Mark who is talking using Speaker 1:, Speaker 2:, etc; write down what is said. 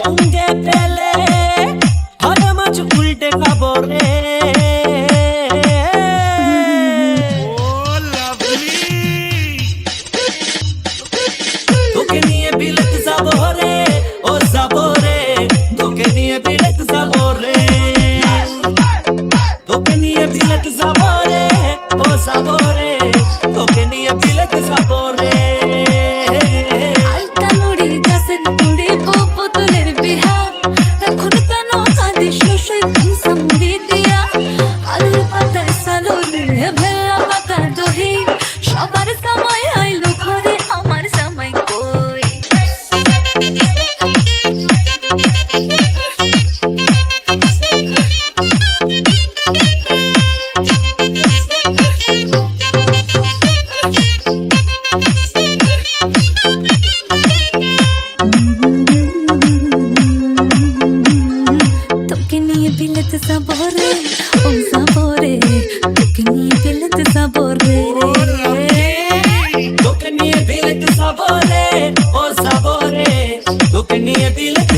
Speaker 1: সঙ্গে পেলে হয় মাছ উল্টে খাব রে। তোকে নিয়ে বিলেত যাব রে ও যাব রে। তোকে নিয়ে বিলেত যাব রে। তোকে নিয়ে বিলেত যাব রে ও যাব রে। তোকে নিয়ে বিলেত যাব
Speaker 2: ভেলা পাতা দহি সবার সময় আইলো ঘরে, আমার সময় কই? তোকে নিয়ে বিলেতে সাবরে ও তোকে